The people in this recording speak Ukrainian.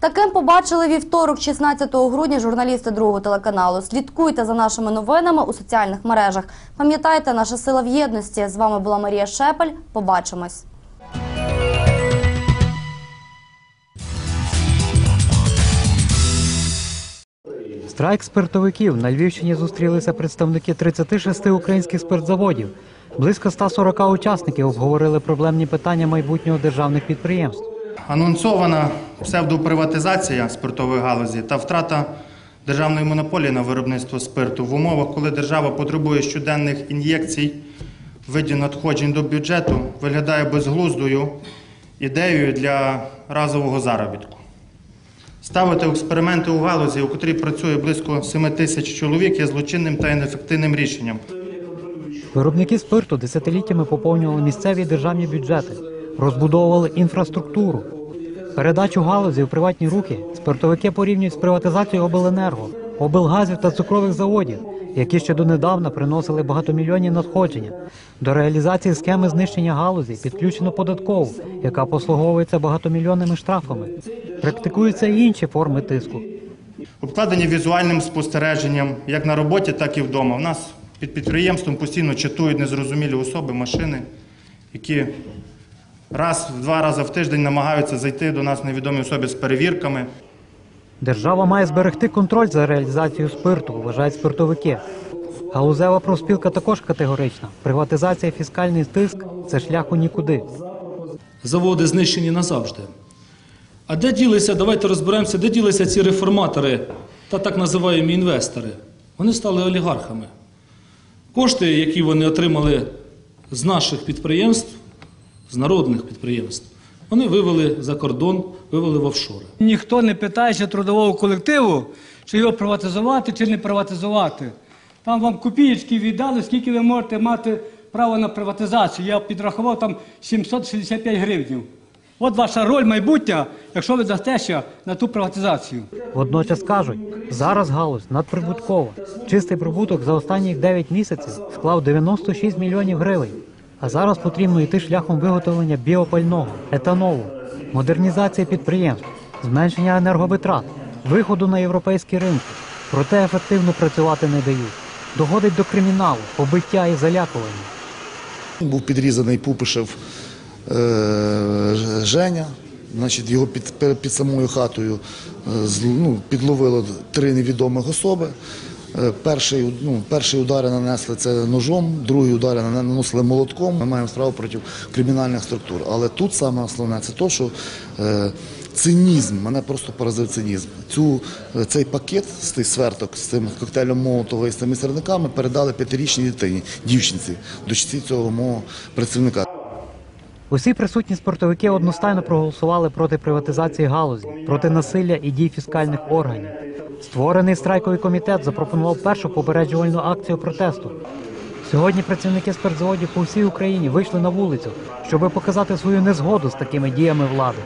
Таким побачили вівторок, 16 грудня, журналісти другого телеканалу. Слідкуйте за нашими новинами у соціальних мережах. Пам'ятайте, наша сила в єдності. З вами була Марія Шепель. Побачимось. Страйк спиртовиків на Львівщині зустрілися представники 36 українських спиртзаводів. Близько 140 учасників обговорили проблемні питання майбутнього державних підприємств. Анонсована псевдоприватизація спиртової галузі та втрата державної монополії на виробництво спирту в умовах, коли держава потребує щоденних ін'єкцій в виді надходжень до бюджету, виглядає безглуздою ідеєю для разового заробітку. Ставити експерименти у галузі, у котрій працює близько 7 тисяч чоловік, є злочинним та неефективним рішенням. Виробники спирту десятиліттями поповнювали місцеві державні бюджети, розбудовували інфраструктуру. Передачу галузі у приватні руки спиртовики порівнюють з приватизацією обленерго, облгазів та цукрових заводів, які ще донедавна приносили багатомільйонні надходження. До реалізації схеми знищення галузі підключено податкову, яка послуговується багатомільйонними штрафами. Практикуються і інші форми тиску. Обкладені візуальним спостереженням як на роботі, так і вдома. У нас під підприємством постійно чатують незрозумілі особи, машини, які раз в два рази в тиждень намагаються зайти до нас невідомі особи з перевірками. Держава має зберегти контроль за реалізацією спирту, вважають спиртовики. Галузева профспілка також категорична. Приватизація фіскальний тиск це шлях у нікуди. заводи знищені назавжди. А де ділися, давайте розберемося, де ділися ці реформатори та так називаємо інвестори? Вони стали олігархами. Кошти, які вони отримали з наших підприємств, з народних підприємств, вони вивели за кордон, вивели в офшори. Ніхто не питається трудового колективу, чи його приватизувати, чи не приватизувати. Там вам копієчки віддали, скільки ви можете мати право на приватизацію. Я підрахував там 765 гривень. От ваша роль майбутня, якщо ви дасте на ту приватизацію. Водночас кажуть, зараз галузь надприбуткова. Чистий прибуток за останні 9 місяців склав 96 мільйонів гривень. А зараз потрібно йти шляхом виготовлення біопального, етанолу, модернізації підприємств, зменшення енерговитрат, виходу на європейські ринки. Проте ефективно працювати не дають. Доходить до криміналу, побиття і залякування. Був підрізаний Пупишев е, Женя. Значить, його під, під самою хатою е, ну, підловило три невідомих особи. Е, Перший, ну, перший удари нанесли це ножом, другий удари нане- наносили молотком. Ми маємо справу проти кримінальних структур. Але тут саме основне це те, що е, цинізм, мене просто поразив цинізм. Цю, е, цей пакет тих сверток з цим коктейлем Молотова і з цими сірниками передали п'ятирічній дитині, дівчинці, дочці цього мого працівника. Усі присутні спортовики одностайно проголосували проти приватизації галузі, проти насилля і дій фіскальних органів. Створений страйковий комітет запропонував першу попереджувальну акцію протесту. Сьогодні працівники спиртзаводів по всій Україні вийшли на вулицю, щоб показати свою незгоду з такими діями влади.